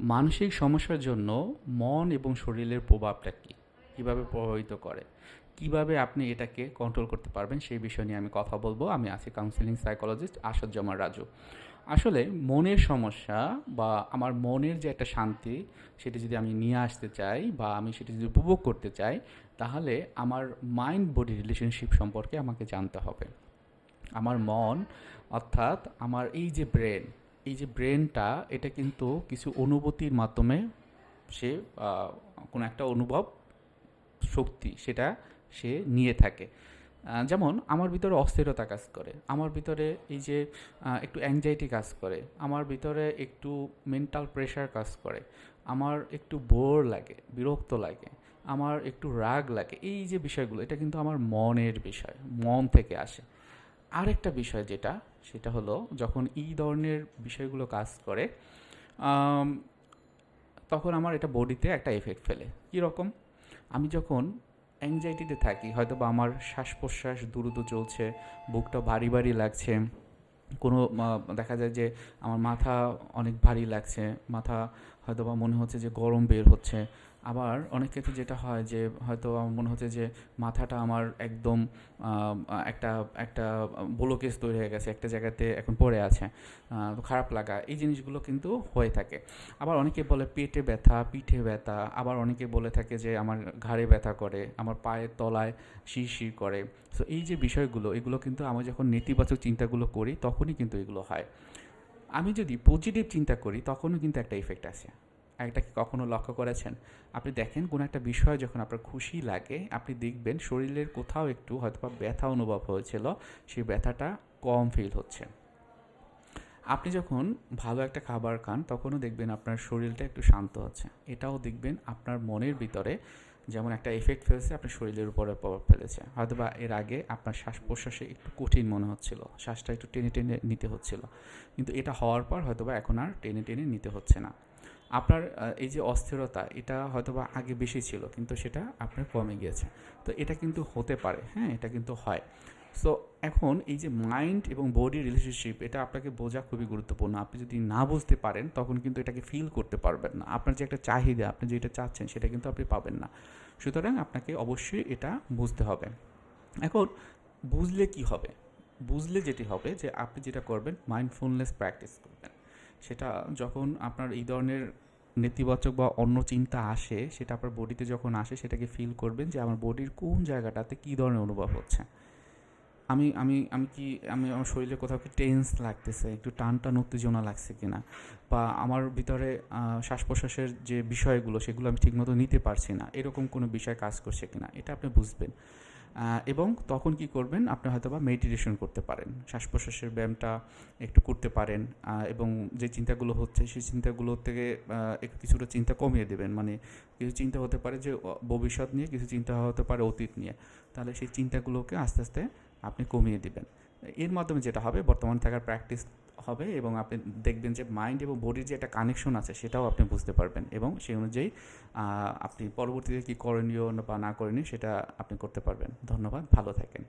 মানসিক সমস্যার জন্য মন এবং শরীরের প্রভাবটা কী? কীভাবে প্রভাবিত করে? কীভাবে আপনি এটাকে কন্ট্রোল করতে পারবেন সেই বিষয় নিয়ে আমি কথা বলব। আমি আছি কাউন্সিলিং সাইকোলজিস্ট আসাদ জামার রাজু। আসলে মনের সমস্যা বা আমার মনের যে একটা শান্তি সেটা যদি আমি নিয়ে আসতে চাই বা আমি সেটা যদি উপভোগ করতে চাই, তাহলে আমার মাইন্ড বডি রিলেশনশিপ সম্পর্কে আমাকে জানতে হবে। আমার মন অর্থাৎ আমার এই যে ব্রেন এই যে ব্রেনটা এটা কিন্তু কিছু অনুভূতির মাধ্যমে সে কোনো একটা অনুভব, শক্তি সেটা সে নিয়ে থাকে। যেমন আমার ভিতরে অস্থিরতা কাজ করে, আমার ভিতরে এই যে একটু অ্যাংজাইটি কাজ করে, আমার ভিতরে একটু মেন্টাল প্রেশার কাজ করে, আমার একটু বোর লাগে, বিরক্ত লাগে, আমার একটু রাগ লাগে, এই যে বিষয়গুলো, এটা কিন্তু আমার মনের বিষয়, মন থেকে আসে। আরেকটা বিষয় যেটা, সেটা হলো যখন এই ধরনের বিষয়গুলো কাজ করে তখন আমার এটা বডিতে একটা এফেক্ট ফেলে। কীরকম আমি যখন অ্যাংজাইটিতে থাকি হয়তো বা আমার শ্বাস প্রশ্বাস দ্রুত চলছে, বুকটা ভারী ভারী লাগছে, কোনো দেখা যায় যে আমার মাথা অনেক ভারী লাগছে, মাথা হয়তো বা মনে হচ্ছে যে গরম বের হচ্ছে। আবার অনেক ক্ষেত্রে যেটা হয় যে হয়তো আমার মনে হচ্ছে যে মাথাটা আমার একদম একটা একটা ব্লোকেজ তৈরি হয়ে গেছে, একটা জায়গাতে এখন পড়ে আছে খারাপ লাগা। এই জিনিসগুলো কিন্তু হয়ে থাকে। আবার অনেকে বলে পেটে ব্যথা, পিঠে ব্যথা। আবার অনেকে বলে থাকে যে আমার ঘাড়ে ব্যথা করে, আমার পায়ের তলায় শিরশির করে। সো এই যে বিষয়গুলো, এগুলো কিন্তু আমি যখন নেতিবাচক চিন্তাগুলো করি, তখনই কিন্তু এগুলো হয়। আমি যদি পজিটিভ চিন্তা করি, তখনও কিন্তু একটা ইফেক্ট আছে। একটা কি কখনো লক্ষ্য করেছেন? আপনি দেখেন কোনো একটা বিষয় যখন আপনার খুশি লাগে, আপনি দেখবেন শরীরের কোথাও একটু হয়তো বা ব্যথা অনুভব হয়েছিল, সেই ব্যথাটা কম ফিল হচ্ছে। আপনি যখন ভালো একটা খাবার খান, তখনও দেখবেন আপনার শরীরটা একটু শান্ত হচ্ছে। এটাও দেখবেন আপনার মনের ভিতরে যেমন একটা এফেক্ট ফেলছে, আপনার শরীরের উপরে প্রভাব ফেলেছে। হয়তো বা এর আগে আপনার শ্বাস প্রশ্বাসে একটু কঠিন মনে হচ্ছিল, শ্বাসটা একটু টেনে টেনে নিতে হচ্ছিল। কিন্তু এটা হওয়ার পর হয়তো বা এখন আর টেনে টেনে নিতে হচ্ছে না। আপনার এই যে অস্থিরতা, এটা হয়তো বা আগে বেশি ছিল, কিন্তু সেটা আপনার কমে গিয়েছে। তো এটা কিন্তু হতে পারে হ্যাঁ এটা কিন্তু হয়। সো এখন এই যে মাইন্ড এবং বডি রিলেশনশিপ এটা আপনাকে বোঝা খুবই গুরুত্বপূর্ণ। আপনি যদি না বুঝতে পারেন, তখন কিন্তু এটাকে ফিল করতে পারবেন না। আপনার যে একটা চাহিদা, আপনি যেটা চাচ্ছেন, সেটা কিন্তু আপনি পাবেন না। সুতরাং আপনাকে অবশ্যই এটা বুঝতে হবে। এখন, বুঝলে কি হবে? বুঝলে যেটি হবে যে, আপনি যেটা করবেন মাইন্ডফুলনেস প্র্যাকটিস করবেন। সেটা যখন আপনার এই ধরনের নেতিবাচক বা অন্য চিন্তা আসে, সেটা আপনার বডিতে যখন আসে, সেটাকে ফিল করবেন যে, আমার বডির কোন জায়গাটাতে কী ধরনের অনুভব হচ্ছে। আমি আমি আমি কি, আমি আমার শরীরে কোথাও কি টেন্স লাগতেছে? একটু টান টান উত্তেজনা লাগছে কিনা? বা আমার ভিতরে শ্বাস প্রশ্বাসের যে বিষয়গুলো, সেগুলো আমি ঠিকমতো নিতে পারছি না। এরকম কোনো বিষয় কাজ করছে কিনা? এটা আপনি বুঝবেন। এবং তখন কি করবেন? আপনি হয়তো বা মেডিটেশন করতে পারেন। শ্বাস প্রশ্বাসের ব্যায়ামটা একটু করতে পারেন। এবং যে চিন্তাগুলো হচ্ছে, সেই চিন্তাগুলো থেকে একটু কিছুটা চিন্তা কমিয়ে দেবেন। মানে কিছু চিন্তা হতে পারে যে, ভবিষ্যৎ নিয়ে, কিছু চিন্তা হতে পারে অতীত নিয়ে। তাহলে সেই চিন্তাগুলোকে আস্তে আস্তে আপনি কমিয়ে দিবেন। এর মাধ্যমে যেটা হবে, বর্তমান থাকার প্র্যাকটিস হবে এবং আপনি দেখবেন যে মাইন্ড এবং বডির যে একটা কানেকশন আছে, সেটাও আপনি বুঝতে পারবেন এবং সেই অনুযায়ী আপনি পরবর্তীতে কী করণীয় বা না করণীয় সেটা আপনি করতে পারবেন। ধন্যবাদ, ভালো থাকেন।